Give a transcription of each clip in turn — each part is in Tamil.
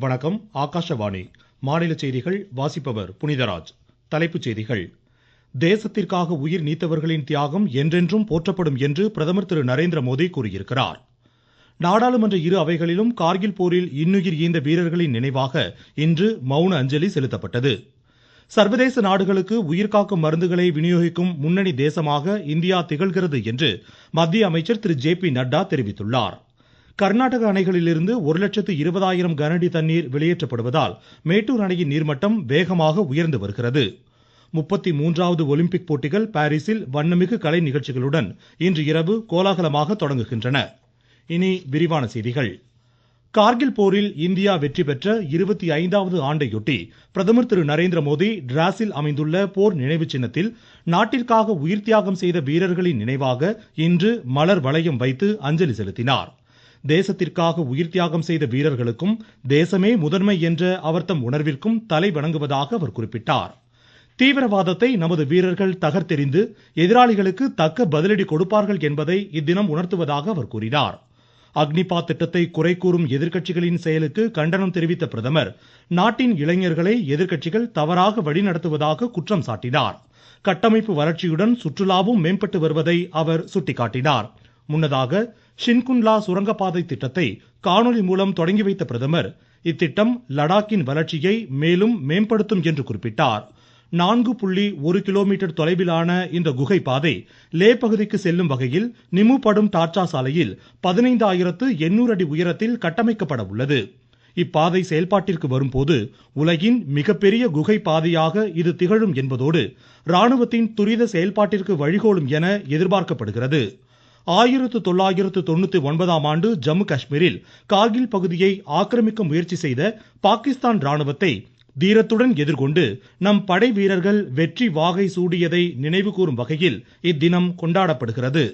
வணக்கம் ஆகாஷவாணி. மாநில செய்திகள் வாசிப்பவர் புனிதராஜ். தலைப்புச் செய்திகள். தேசத்திற்காக உயிர் நீத்தவர்களின் தியாகம் என்றென்றும் போற்றப்படும் என்று பிரதமர் திரு நரேந்திர மோடி கூறியிருக்கிறார். நாடாளுமன்ற இரு அவைகளிலும் கார்கில் போரில் இன்னுயிர் ஈந்த வீரர்களின் நினைவாக இன்று மௌன அஞ்சலி செலுத்தப்பட்டது. சர்வதேச நாடுகளுக்கு உயிர்காக்கும் மருந்துகளை விநியோகிக்கும் முன்னணி தேசமாக இந்தியா திகழ்கிறது என்று மத்திய அமைச்சர் திரு ஜே பி நட்டா தெரிவித்துள்ளார். கர்நாடக அணைகளிலிருந்து ஒரு லட்சத்து இருபதாயிரம் கனஅடி தண்ணீர் வெளியேற்றப்படுவதால் மேட்டூர் அணையின் நீர்மட்டம் வேகமாக உயர்ந்து வருகிறது. முப்பத்தி மூன்றாவது ஒலிம்பிக் போட்டிகள் பாரிஸில் வண்ணமிகு கலை நிகழ்ச்சிகளுடன் இன்று இரவு கோலாகலமாக தொடங்குகின்றன. இனி விரிவான செய்திகள். கார்கில் போரில் இந்தியா வெற்றி பெற்ற இருபத்தி ஐந்தாவது ஆண்டையொட்டி பிரதமர் திரு நரேந்திர மோடி டிராஸில் அமைந்துள்ள போர் நினைவு சின்னத்தில் நாட்டிற்காக உயிர் தியாகம் செய்த வீரர்களின் நினைவாக இன்று மலர் வளையம் வைத்து அஞ்சலி செலுத்தினார். தேசத்திற்காக உயிர் தியாகம் செய்த வீரர்களுக்கும் தேசமே முதன்மை என்ற அவர்தம் உணர்விற்கும் தலை வணங்குவதாக அவர் குறிப்பிட்டார். தீவிரவாதத்தை நமது வீரர்கள் தகர்த்தெறிந்து எதிராளிகளுக்கு தக்க பதிலடி கொடுப்பார்கள் என்பதை இத்தினம் உணர்த்துவதாக அவர் கூறினார். அக்னிபாத் திட்டத்தை குறை கூறும் எதிர்க்கட்சிகளின் செயலுக்கு கண்டனம் தெரிவித்த பிரதமர் நாட்டின் இளைஞர்களை எதிர்கட்சிகள் தவறாக வழிநடத்துவதாக குற்றம் சாட்டினார். கட்டமைப்பு வளர்ச்சியுடன் சுற்றுலாவும் மேம்பட்டு வருவதை அவர் சுட்டிக்காட்டினார். முன்னதாக ஷின்குன்லா சுரங்கப்பாதை திட்டத்தை காணொலி மூலம் தொடங்கி வைத்த பிரதமர் இத்திட்டம் லடாக்கின் வளர்ச்சியை மேலும் மேம்படுத்தும் என்று குறிப்பிட்டார். நான்கு புள்ளி ஒரு கிலோமீட்டர் தொலைவிலான இந்த குகை பாதை லே பகுதிக்கு செல்லும் வகையில் நிமுபடும் டார்ச்சா சாலையில் பதினைந்தாயிரத்து எண்ணூறு அடி உயரத்தில் கட்டமைக்கப்பட உள்ளது. இப்பாதை செயல்பாட்டிற்கு வரும்போது உலகின் மிகப்பெரிய குகை பாதையாக இது திகழும் என்பதோடு ராணுவத்தின் துரித செயல்பாட்டிற்கு வழிகோலும் என எதிர்பார்க்கப்படுகிறது. ஆயிரத்து தொள்ளாயிரத்து தொண்ணூத்தி ஒன்பதாம் ஆண்டு ஜம்மு காஷ்மீரில் கார்கில் பகுதியை ஆக்கிரமிக்க முயற்சி செய்த பாகிஸ்தான் ராணுவத்தை தீரத்துடன் எதிர்கொண்டு நம் படை வீரர்கள் வெற்றி வாகை சூடியதை நினைவு கூறும் வகையில் இத்தினம் கொண்டாடப்படுகிறது.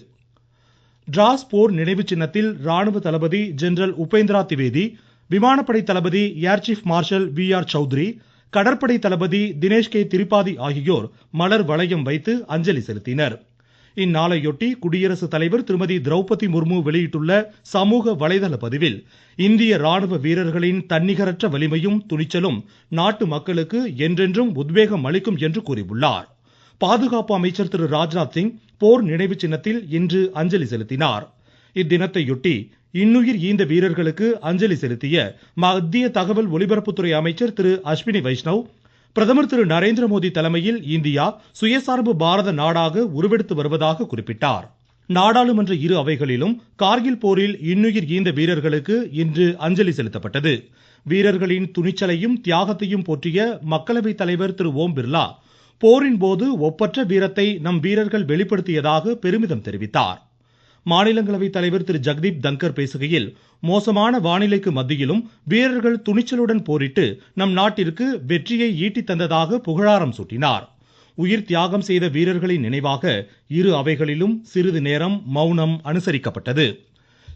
டிராஸ் போர் நினைவு சின்னத்தில் ராணுவ தளபதி ஜெனரல் உபேந்திரா திவேதி விமானப்படை தளபதி air chief marshal V R Chaudhari கடற்படை தளபதி தினேஷ் கே திரிபாதி ஆகியோர் மலர் வளையம் வைத்து அஞ்சலி செலுத்தினர். இந்நாளையொட்டி குடியரசுத் தலைவர் திருமதி திரௌபதி முர்மு வெளியிட்டுள்ள சமூக வலைதள பதிவில் இந்திய ராணுவ வீரர்களின் தன்னிகரற்ற வலிமையும் துணிச்சலும் நாட்டு மக்களுக்கு என்றென்றும் உத்வேகம் அளிக்கும் என்று கூறியுள்ளார். பாதுகாப்பு அமைச்சர் திரு ராஜ்நாத் சிங் போர் நினைவு சின்னத்தில் இன்று அஞ்சலி செலுத்தினார். இத்தினத்தையொட்டி இன்னுயிர் ஈந்த வீரர்களுக்கு அஞ்சலி செலுத்திய மத்திய தகவல் ஒலிபரப்புத்துறை அமைச்சர் திரு அஸ்வினி வைஷ்ணவ் பிரதமர் திரு நரேந்திர மோடி தலைமையில் இந்தியா சுயசார்பு பாரத நாடாக உருவெடுத்து வருவதாக குறிப்பிட்டார். நாடாளுமன்ற இரு அவைகளிலும் கார்கில் போரில் இன்னுயிர் ஈந்த வீரர்களுக்கு இன்று அஞ்சலி செலுத்தப்பட்டது. வீரர்களின் துணிச்சலையும் தியாகத்தையும் போற்றிய மக்களவைத் தலைவர் திரு ஓம் பிர்லா போரின் போது ஒப்பற்ற வீரத்தை நம் வீரர்கள் வெளிப்படுத்தியதாக பெருமிதம் தெரிவித்தார். மாநிலங்களவை தலைவர் திரு. ஜெக்தீப் தங்கர் பேசுகையில் மோசமான வானிலைக்கு மத்தியிலும் வீரர்கள் துணிச்சலுடன் போரிட்டு நம் நாட்டிற்கு வெற்றியை ஈட்டித் தந்ததாக புகழாரம் சூட்டினார். உயிர் தியாகம் செய்த வீரர்களின் நினைவாக இரு அவைகளிலும் சிறிது நேரம் மௌனம் அனுசரிக்கப்பட்டது.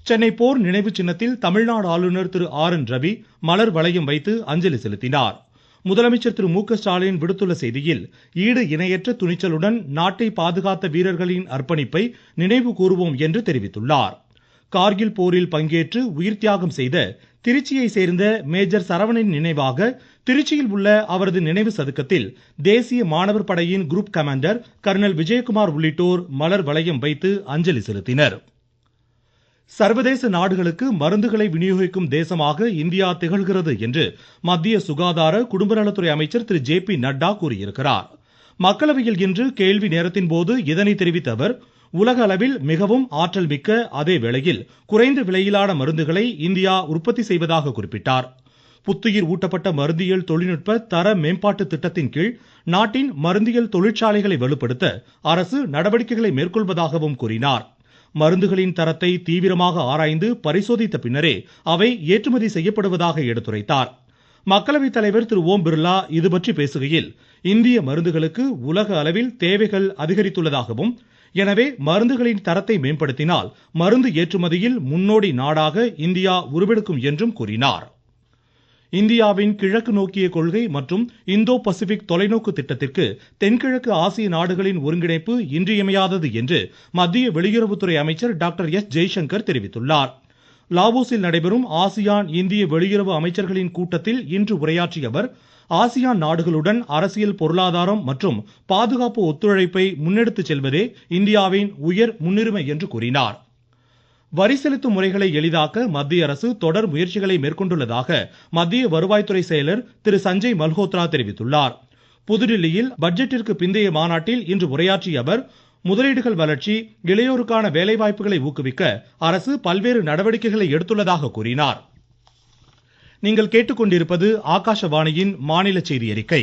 சென்னை போர் நினைவு சின்னத்தில் தமிழ்நாடு ஆளுநர் திரு. ஆர். என். ரவி மலர் வளையம் வைத்து அஞ்சலி செலுத்தினார். முதலமைச்சர் திரு மு க ஸ்டாலின் விடுத்துள்ள செய்தியில் ஈடு இணையற்ற துணிச்சலுடன் நாட்டை பாதுகாத்த வீரர்களின் அர்ப்பணிப்பை நினைவு கூறுவோம் என்று தெரிவித்துள்ளார். கார்கில் போரில் பங்கேற்று உயிர் தியாகம் செய்த திருச்சியை சேர்ந்த மேஜர் சரவணன் நினைவாக திருச்சியில் உள்ள அவரது நினைவு சதுக்கத்தில் தேசிய மாணவர் படையின் குரூப் கமாண்டர் கர்னல் விஜயகுமார் உள்ளிட்டோர் மலர் வளையம் வைத்து அஞ்சலி செலுத்தினர். சர்வதேச நாடுகளுக்கு மருந்துகளை விநியோகிக்கும் தேசமாக இந்தியா திகழ்கிறது என்று மத்திய சுகாதார குடும்பநலத்துறை அமைச்சர் திரு. ஜே. பி. நட்டா கூறியிருக்கிறார். மக்களவையில் இன்று கேள்வி நேரத்தின் போது இதனை தெரிவித்த அவர் உலக அளவில் மிகவும் ஆற்றல் மிக்க அதே வேளையில் குறைந்த விலையிலான மருந்துகளை இந்தியா உற்பத்தி செய்வதாக குறிப்பிட்டார். புத்துயிர் ஊட்டப்பட்ட மருந்தியல் தொழில்நுட்ப தர மேம்பாட்டு திட்டத்தின் கீழ் நாட்டின் மருந்தியல் தொழிற்சாலைகளை வலுப்படுத்த அரசு நடவடிக்கைகளை மேற்கொள்வதாகவும் கூறினார். மருந்துகளின் தரத்தை தீவிரமாக ஆராய்ந்து பரிசோதித்த பின்னரே அவை ஏற்றுமதி செய்யப்படுவதாக எடுத்துரைத்தார். மக்களவைத் தலைவர் திரு ஓம் பிர்லா இதுபற்றி பேசுகையில் இந்திய மருந்துகளுக்கு உலக அளவில் தேவைகள் அதிகரித்துள்ளதாகவும் எனவே மருந்துகளின் தரத்தை மேம்படுத்தினால் மருந்து ஏற்றுமதியில் முன்னோடி நாடாக இந்தியா உருவெடுக்கும் என்றும் கூறினார். இந்தியாவின் கிழக்கு நோக்கிய கொள்கை மற்றும் இந்தோ பசிபிக் தொலைநோக்கு திட்டத்திற்கு தென்கிழக்கு ஆசிய நாடுகளின் ஒருங்கிணைப்பு இன்றியமையாதது என்று மத்திய வெளியுறவுத்துறை அமைச்சர் டாக்டர் எஸ் ஜெய்சங்கர் தெரிவித்துள்ளார். லாவோஸில் நடைபெறும் ஆசியான் இந்திய வெளியுறவு அமைச்சர்களின் கூட்டத்தில் இன்று உரையாற்றிய அவர் ஆசியான் நாடுகளுடன் அரசியல் பொருளாதாரம் மற்றும் பாதுகாப்பு ஒத்துழைப்பை முன்னெடுத்துச் செல்வதே இந்தியாவின் உயர் முன்னுரிமை என்று கூறினார். வரி செலுத்தும் முறைகளை எளிதாக்க மத்திய அரசு தொடர் முயற்சிகளை மேற்கொண்டுள்ளதாக மத்திய வருவாய்த்துறை செயலர் திரு சஞ்சய் மல்ஹோத்ரா தெரிவித்துள்ளார். புதுடில்லியில் பட்ஜெட்டிற்கு பிந்தைய மாநாட்டில் இன்று உரையாற்றிய அவர் முதலீடுகள் வளர்ச்சி இளையோருக்கான வேலைவாய்ப்புகளை ஊக்குவிக்க அரசு பல்வேறு நடவடிக்கைகளை எடுத்துள்ளதாக கூறினார். நீங்கள் கேட்டுக்கொண்டிருப்பது ஆகாஷவாணியின் மாநில செய்தி அறிக்கை.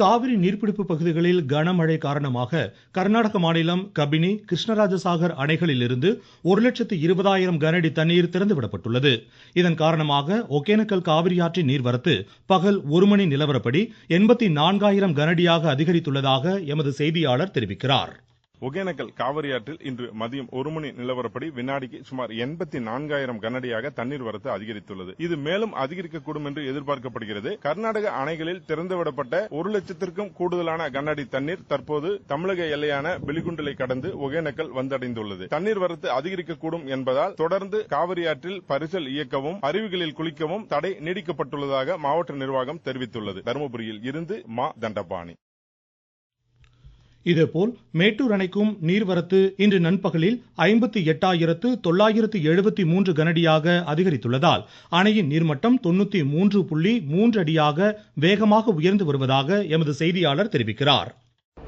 காவிரி நீர்பிடிப்பு பகுதிகளில் கனமழை காரணமாக கர்நாடக மாநிலம் கபினி கிருஷ்ணராஜசாகர் அணைகளிலிருந்து ஒரு லட்சத்து இருபதாயிரம் கனஅடி தண்ணீர் திறந்துவிடப்பட்டுள்ளது. இதன் காரணமாக ஒகேனக்கல் காவிரியாற்றின் நீர்வரத்து பகல் ஒரு மணி நிலவரப்படி எண்பத்தி நான்காயிரம் கனஅடியாக அதிகரித்துள்ளதாக எமது செய்தியாளர் தெரிவிக்கிறார். ஒகேனக்கல் காவிரி ஆற்றில் இன்று மதியம் ஒரு மணி நிலவரப்படி வினாடிக்கு சுமார் எண்பத்தி நான்காயிரம் கனஅடியாக தண்ணீர் வரத்து அதிகரித்துள்ளது. இது மேலும் அதிகரிக்கக்கூடும் என்று எதிர்பார்க்கப்படுகிறது. கர்நாடக அணைகளில் திறந்துவிடப்பட்ட ஒரு லட்சத்திற்கும் கூடுதலான கனஅடி தண்ணீர் தற்போது தமிழக எல்லையான பிலிகுண்டலை கடந்து ஒகேனக்கல் வந்தடைந்துள்ளது. தண்ணீர் வரத்து அதிகரிக்கக்கூடும் என்பதால் தொடர்ந்து காவிரி ஆற்றில் பரிசல் இயக்கவும் அருவிகளில் குளிக்கவும் தடை நீடிக்கப்பட்டுள்ளதாக மாவட்ட நிர்வாகம் தெரிவித்துள்ளது. தருமபுரியில் இருந்து மா தண்டபாணி. இதேபோல் மேட்டூர் அணைக்கும் நீர்வரத்து இன்று நண்பகலில் ஐம்பத்தி எட்டாயிரத்து தொள்ளாயிரத்து எழுபத்தி மூன்று கனடியாக அதிகரித்துள்ளதால் அணையின் நீர்மட்டம் தொண்ணூத்தி மூன்று புள்ளி மூன்று அடியாக வேகமாக உயர்ந்து வருவதாக எமது செய்தியாளர் தெரிவிக்கிறார்.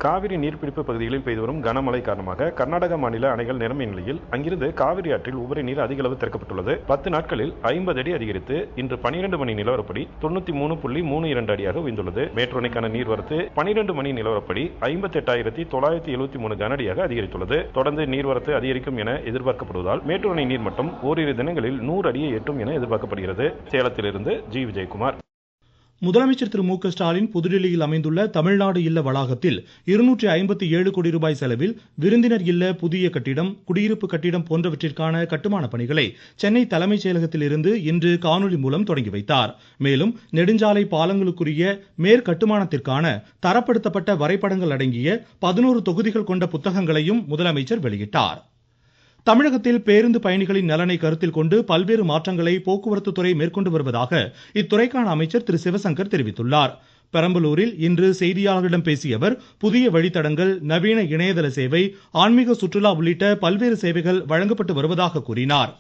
காவிரி நீர்பிடிப்பு பகுதிகளில் பெய்து வரும் கனமழை காரணமாக கர்நாடக மாநில அணைகள் நிரம்பிய நிலையில் அங்கிருந்து காவிரி ஆற்றில் உபரி நீர் அதிக அளவு திறக்கப்பட்டுள்ளது. பத்து நாட்களில் ஐம்பது அடி அதிகரித்து இன்று பனிரெண்டு மணி நிலவரப்படி தொண்ணூத்தி மூணு புள்ளி மூணு இரண்டு அடியாக உயர்ந்துள்ளது. மேட்ரோனைக்கான நீர்வரத்து பனிரெண்டு மணி நிலவரப்படி ஐம்பத்தி எட்டாயிரத்தி தொள்ளாயிரத்தி எழுபத்தி மூணு கனஅடியாக அதிகரித்துள்ளது. தொடர்ந்து நீர்வரத்து அதிகரிக்கும் என எதிர்பார்க்கப்படுவதால் மேட்டூர் அணை நீர்மட்டம் ஓரிரு தினங்களில் நூறு அடியை எட்டும் என எதிர்பார்க்கப்படுகிறது. சேலத்திலிருந்து ஜி. விஜயகுமார். முதலமைச்சர் திரு மு க ஸ்டாலின் புதுடில்லியில் அமைந்துள்ள தமிழ்நாடு இல்ல வளாகத்தில் இருநூற்றி ஐம்பத்தி ஏழு கோடி ரூபாய் செலவில் விருந்தினர் இல்ல புதிய கட்டிடம் குடியிருப்பு கட்டிடம் போன்றவற்றிற்கான கட்டுமான பணிகளை சென்னை தலைமைச் செயலகத்தில் இருந்து இன்று காணொலி மூலம் தொடங்கி வைத்தார். மேலும் நெடுஞ்சாலை பாலங்களுக்குரிய மேற்கட்டுமானத்திற்கான தரப்படுத்தப்பட்ட வரைபடங்கள் அடங்கிய பதினோரு தொகுதிகள் கொண்ட புத்தகங்களையும் முதலமைச்சர் வெளியிட்டார். தமிழகத்தில் பேருந்து பயணிகளின் நலனை கருத்தில் கொண்டு பல்வேறு மாற்றங்களை போக்குவரத்து துறை மேற்கொண்டு வருவதாக இத்துறைக்கான அமைச்சர் திரு. சிவசங்கர் தெரிவித்துள்ளார். பெரம்பலூரில் இன்று செய்தியாளர்களிடம் பேசிய அவர் புதிய வழித்தடங்கள் நவீன இணையதள சேவை ஆன்மீக சுற்றுலா உள்ளிட்ட பல்வேறு சேவைகள் வழங்கப்பட்டு வருவதாக கூறினார்.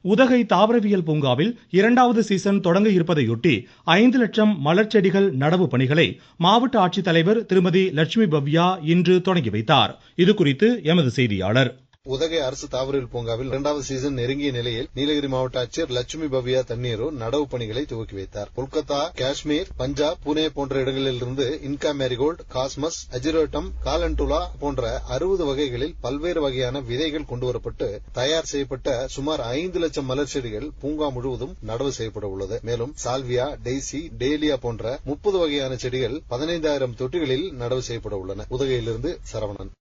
உதகை தாவரவியல் பூங்காவில் இரண்டாவது சீசன் தொடங்க இருப்பதையொட்டி ஐந்து லட்சம் மலர் செடிகள் நடவு பணிகளை மாவட்ட ஆட்சித்தலைவர் திருமதி லட்சுமி பவ்யா இன்று தொடங்கி வைத்தார். இதுகுறித்து எமது செய்தியாளர். உதகை அரசு தாவரவியல் பூங்காவில் இரண்டாவது சீசன் நெருங்கிய நிலையில் நீலகிரி மாவட்ட ஆட்சியர் லட்சுமி பவ்யா தண்ணீரோ நடவு பணிகளை துவக்கி வைத்தார். கொல்கத்தா காஷ்மீர் பஞ்சாப் புனே போன்ற இடங்களிலிருந்து Inca marigold cosmos ageratum calendula போன்ற அறுபது வகைகளில் பல்வேறு வகையான விதைகள் கொண்டுவரப்பட்டு தயார் செய்யப்பட்ட சுமார் ஐந்து லட்சம் மலர் செடிகள் பூங்கா முழுவதும் நடவு செய்யப்பட உள்ளது. மேலும் சால்வியா டெய்சி டேலியா போன்ற முப்பது வகையான செடிகள் பதினைந்தாயிரம் தொட்டிகளில் நடவு செய்யப்பட உள்ளன. உதகையிலிருந்து சரவணன்.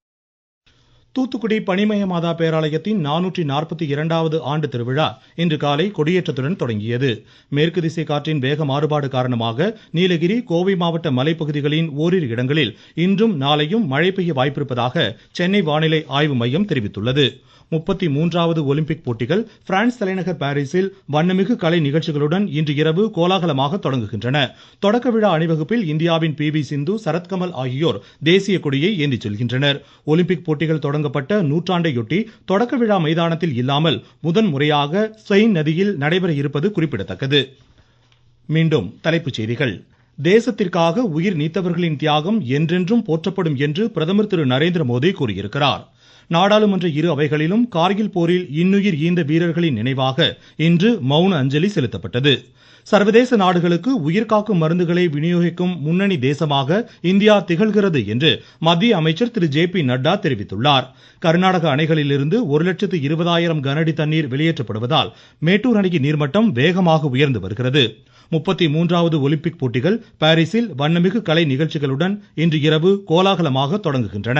தூத்துக்குடி பனிமய மாதா பேராலயத்தின் நானூற்றி நாற்பத்தி இரண்டாவது ஆண்டு திருவிழா இன்று காலை கொடியேற்றத்துடன் தொடங்கியது. மேற்கு திசை காற்றின் வேக மாறுபாடு காரணமாக நீலகிரி கோவை மாவட்ட மலைப்பகுதிகளின் ஓரிரு இடங்களில் இன்றும் நாளையும் மழை பெய்ய வாய்ப்பிருப்பதாக சென்னை வானிலை ஆய்வு மையம் தெரிவித்துள்ளது. முப்பத்தி மூன்றாவது ஒலிம்பிக் போட்டிகள் பிரான்ஸ் தலைநகர் பாரிஸில் வண்ணமிகு கலை நிகழ்ச்சிகளுடன் இன்று இரவு கோலாகலமாக தொடங்குகின்றன. தொடக்க விழா அணிவகுப்பில் இந்தியாவின் பி வி சிந்து சரத்கமல் ஆகியோர் தேசிய கொடியை ஏந்திச் செல்கின்றனர். ஒலிம்பிக் போட்டிகள் தொடர் தொடங்கப்பட்ட நூற்றாண்டையொட்டி தொடக்க விழா மைதானத்தில் இல்லாமல் முதன் முறையாக ஸ்பெயின் நதியில் நடைபெற இருப்பது குறிப்பிடத்தக்கது. மீண்டும் தலைப்புச் செய்திகள். தேசத்திற்காக உயிர் நீத்தவர்களின் தியாகம் என்றென்றும் போற்றப்படும் என்று பிரதமர் திரு நரேந்திர மோடி கூறியிருக்கிறார். நாடாளுமன்ற இரு அவைகளிலும் கார்கில் போரில் இன்னுயிர் ஈந்த வீரர்களின் நினைவாக இன்று மௌன அஞ்சலி செலுத்தப்பட்டது. சர்வதேச நாடுகளுக்கு உயிர்காக்கும் மருந்துகளை விநியோகிக்கும் முன்னணி தேசமாக இந்தியா திகழ்கிறது என்று மத்திய அமைச்சர் திரு ஜே பி நட்டா தெரிவித்துள்ளார். கர்நாடக அணைகளிலிருந்து ஒரு லட்சத்து இருபதாயிரம் கனஅடி தண்ணீர் வெளியேற்றப்படுவதால் மேட்டூர் அணைக்கு நீர்மட்டம் வேகமாக உயர்ந்து வருகிறது. முப்பத்தி மூன்றாவது ஒலிம்பிக் போட்டிகள் பாரிஸில் வண்ணமிகு கலை நிகழ்ச்சிகளுடன் இன்று இரவு கோலாகலமாக தொடங்குகின்றன.